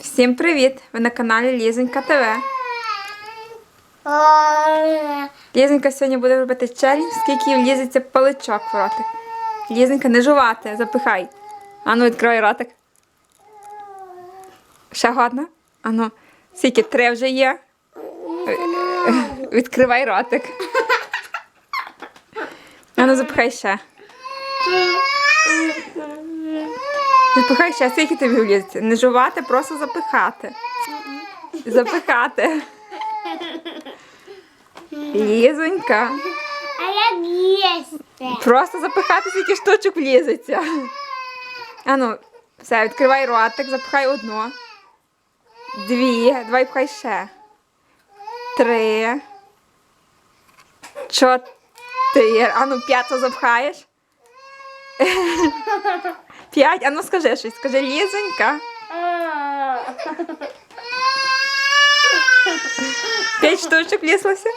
Всім привіт! Ви на каналі Лізонька ТВ. Лізонька сьогодні буде робити челендж, скільки їй влізеться паличок в ротик. Лізонька, не жувати, запихай. Ану, відкривай ротик. Ще годно? Ану, скільки три вже є. Відкривай ротик. Ану, запихай ще. Запихай ще, скільки тобі влізеться? Не жувати, просто запихати. Запихати. Лізонька. А як їсти? Просто запихати, скільки штучок влізеться. Ану, все, відкривай ротик, запихай одну. Дві. Давай пхай ще. Три. Чотири. Ану, п'яту запхаєш. П'ять. Ану, скажи щось. Скажи Лізонька. П'ять штучок влізлося.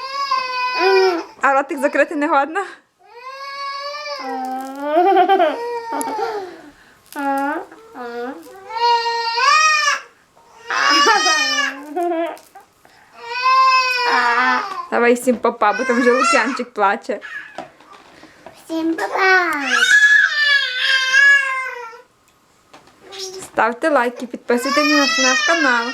А ротик закрити не годно. Давай всім папа, бо там вже Лук'янчик плаче. Всім па-па! Ставте лайки, підписуйтесь на наш канал.